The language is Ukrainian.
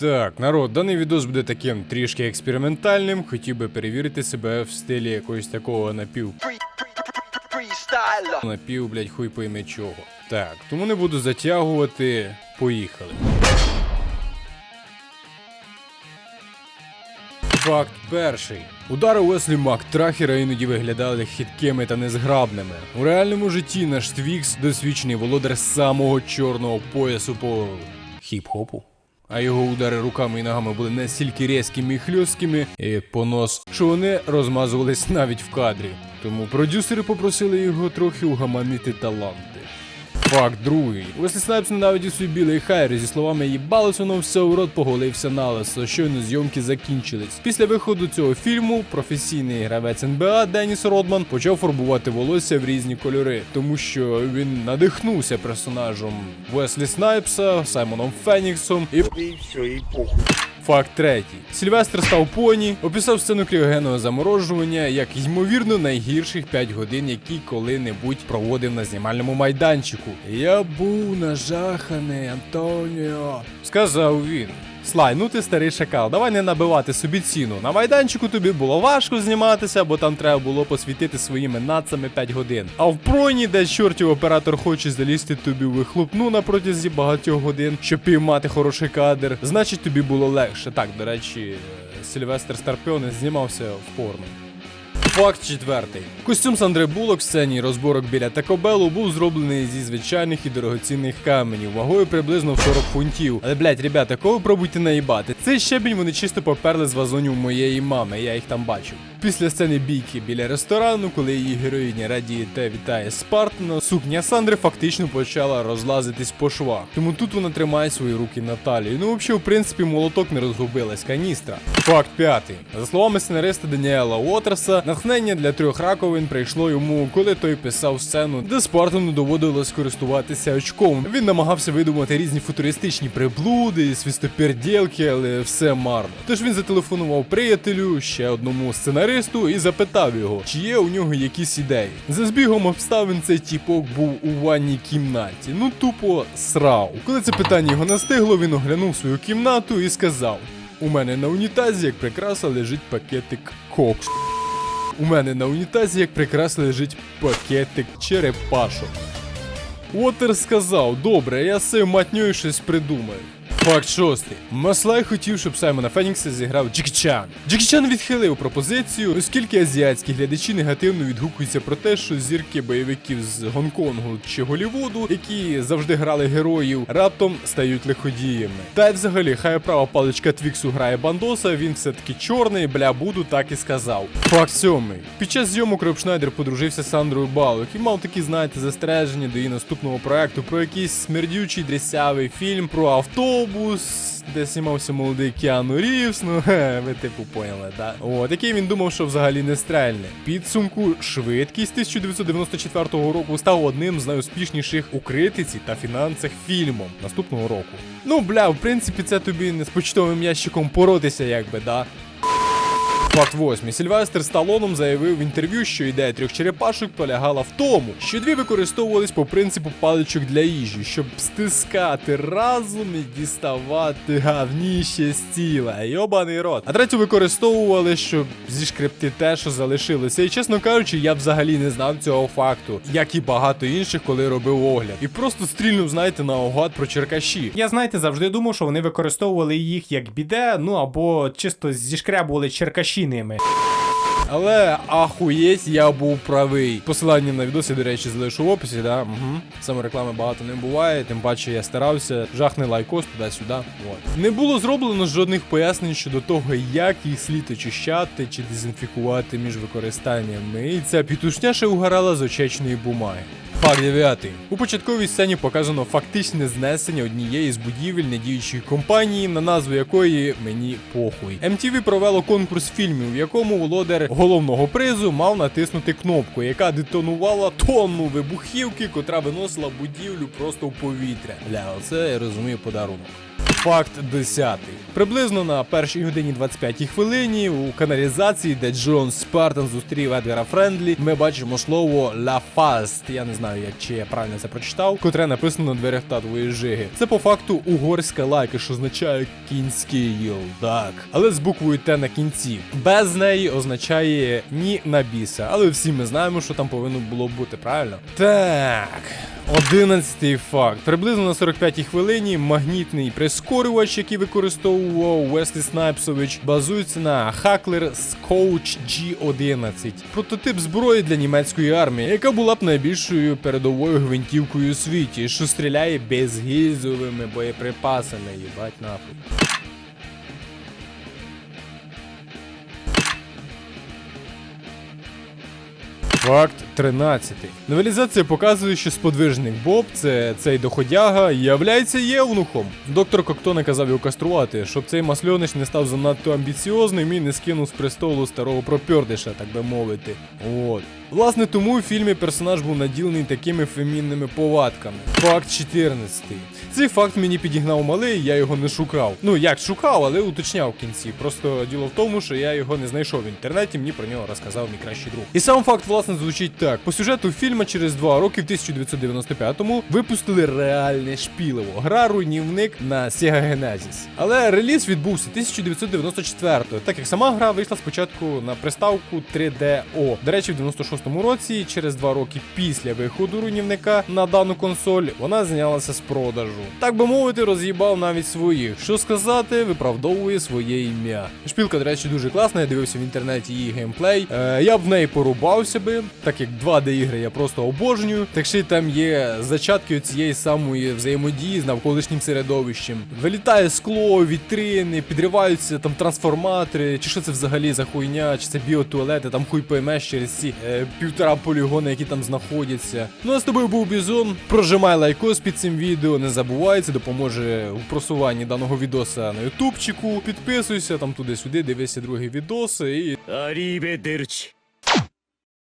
Так, народ, даний відос буде таким трішки експериментальним. Хотів би перевірити себе в стилі якогось такого напів. Напів, блядь, хуй пойме чого. Так, тому не буду затягувати. Поїхали. Факт перший. Удари Уеслі Мактрахера іноді виглядали хиткими та незграбними. У реальному житті наш Твікс досвідчений володар самого чорного поясу по хіп-хопу. А його удари руками і ногами були настільки різкими і хльосткими, як понос, що вони розмазувались навіть в кадрі. Тому продюсери попросили його трохи угаманити таланти. Факт другий. Уеслі Снайпс ненавидів свій білий хайр, і зі словами їбалось воно все у рот поголився на лисо, щойно зйомки закінчились. Після виходу цього фільму професійний гравець НБА Деніс Родман почав фарбувати волосся в різні кольори, тому що він надихнувся персонажем Уеслі Снайпса, Саймоном Феніксом і Факт третій. Сільвестр став поні, описав сцену кріогенного заморожування як ймовірно найгірших 5 годин, які коли-небудь проводив на знімальному майданчику. Я був нажаханий, Антоніо. Сказав він. Слай, ну ти старий шакал, давай не набивати собі ціну. На майданчику тобі було важко зніматися, бо там треба було посвітити своїми нацами 5 годин. А в пройні, де чортів оператор хоче залізти тобі в вихлопну на протязі багатьох годин, щоб піймати хороший кадр, значить тобі було легше. Так, до речі, Сільвестр Сильвестр знімався в порно. Факт четвертий. Костюм Сандри Булок в сцені розборок біля Такобелу був зроблений зі звичайних і дорогоцінних каменів, вагою приблизно в 40 фунтів. Але, блять, ребята, кого пробуйте наїбати? Цей щебінь вони чисто поперли з вазонів моєї мами, я їх там бачив. Після сцени бійки біля ресторану, коли її героїня радіє та вітає Спартана, сукня Сандри фактично почала розлазитись по швах. Тому тут вона тримає свої руки на талії. Ну, взагалі, в принципі, молоток не розгубилась каністра. Факт п'ятий. За словами сценариста Даніела Уотерса, натхнення для трьох раковин прийшло йому, коли той писав сцену, де Спартану доводилось користуватися очком. Він намагався видумати різні футуристичні приблуди, свістоперділки, але все марно. Тож він зателефонував приятелю, ще одному сценаристу, і запитав його, чи є у нього якісь ідеї. За збігом обставин цей тіпок був у ванній кімнаті. Ну тупо срав. Коли це питання його настигло, він оглянув свою кімнату і сказав: У мене на унітазі, як прикраса, лежить пакетик кокс. У мене на унітазі, як прикраса, лежить пакетик черепашок. Уотер сказав, добре, я з цією матньою щось придумаю. Факт шостий. Маслай хотів, щоб Саймона Фенікса зіграв Джекі Чан. Джекі Чан відхилив пропозицію, оскільки азіатські глядачі негативно відгукуються про те, що зірки бойовиків з Гонконгу чи Голівуду, які завжди грали героїв, раптом стають лиходіями. Та й взагалі, хай права паличка Твіксу грає бандоса, він все-таки чорний, бля, буду так і сказав. Факт сьомий. Під час зйомок Роб Шнайдер подружився з Сандрою Балок і мав такі, знаєте, застереження до її наступного проекту про якийсь смердючий дрісявий фільм про автобус, де знімався молодий Кіану Рівс. Ну, ви типу поняли, да? От, який він думав, що взагалі не стрельне. Підсумку швидкість 1994 року став одним з найуспішніших у критиці та фінансах фільмом наступного року. Ну, бля, в принципі, це тобі не з почтовим ящиком поротися, якби, да. Факт восьмий. Сільвестр Сталоном заявив в інтерв'ю, що ідея трьох черепашок полягала в тому, що дві використовувались по принципу паличок для їжі, щоб стискати разом і діставати гавніще з тіла. Йобаний рот. А третю використовували, щоб зішкребти те, що залишилося. І чесно кажучи, я взагалі не знав цього факту, як і багато інших, коли робив огляд. І просто стрільнув, знаєте, наугад про черкаші. Я знаєте, завжди думав, що вони використовували їх як біде, ну або чисто зішкрябували черкаші ними. Але ахуєть, я був правий. Посилання на відос я, до речі, залишу в описі, да? Угу. Саме реклами багато не буває, тим паче я старався. Жахний лайкос туди-сюди. От. Не було зроблено жодних пояснень щодо того, як їх слід очищати чи дезінфікувати між використаннями. І ця пітушня ще угорала з очечної бумаги. Факт 9. У початковій сцені показано фактичне знесення однієї з будівель недіючої компанії, на назву якої мені похуй. MTV провело конкурс фільмів, в якому володар головного призу мав натиснути кнопку, яка детонувала тонну вибухівки, котра виносила будівлю просто в повітря. Бля, оце я розумію подарунок. Факт 10. Приблизно на першій годині 25 хвилині у каналізації, де Джон Спартан зустрів Едгара Френдлі, ми бачимо слово «La Fast», я не знаю, як чи я правильно це прочитав, котре написано на дверях татової жиги. Це по факту угорська лайка, що означає кінський йолдак, але з буквою Т на кінці. Без неї означає ні на біса, але всі ми знаємо, що там повинно було бути, правильно? Так. Одинадцятий факт. Приблизно на 45-й хвилині магнітний прискорювач, який використовував Веслі Снайпсович, базується на Hackler Scout G11. Прототип зброї для німецької армії, яка була б найбільшою передовою гвинтівкою у світі, що стріляє безгільзовими боєприпасами. Їбать нахуй. Факт 13. Новелізація показує, що сподвижник Боб, це цей доходяга, являється євнухом. Доктор Кокто наказав його каструвати, щоб цей масльонич не став занадто амбіціозним і не скинув з престолу старого пропьордиша, так би мовити. От. Власне, тому в фільмі персонаж був наділений такими фемінними повадками. Факт 14. Цей факт мені підігнав малий, я його не шукав. Ну як шукав, але уточняв в кінці. Просто діло в тому, що я його не знайшов в інтернеті, мені про нього розказав мій кращий друг. І сам факт, власне, звучить так: по сюжету фільма через два роки, в 1995-му, випустили реальне шпілево. Гра руйнівник на Sega Genesis. Але реліз відбувся 1994-го, так як сама гра вийшла спочатку на приставку 3DO. До речі, в 96-му році, через два роки після виходу руйнівника на дану консоль, вона знялася з продажу. Так би мовити, роз'їбав навіть своїх. Що сказати, виправдовує своє ім'я. Шпілка, до речі, дуже класна. Я дивився в інтернеті її геймплей. Е, я б в неї порубався би, так як 2D ігри я просто обожнюю. Так ще й там є зачатки цієї самої взаємодії з навколишнім середовищем. Вилітає скло, вітрини, підриваються там трансформатори. Чи що це взагалі за хуйня? Чи це біотуалети? Там хуй поймеш через ці е, півтора полігона, які там знаходяться. Ну а з тобою був Бізон. Прожимай лайкос під цим відео. Не забувай, це допоможе у просуванні даного відоса на ютубчику. Підписуйся там туди-сюди, дивися другі відоси і. Арібедерч.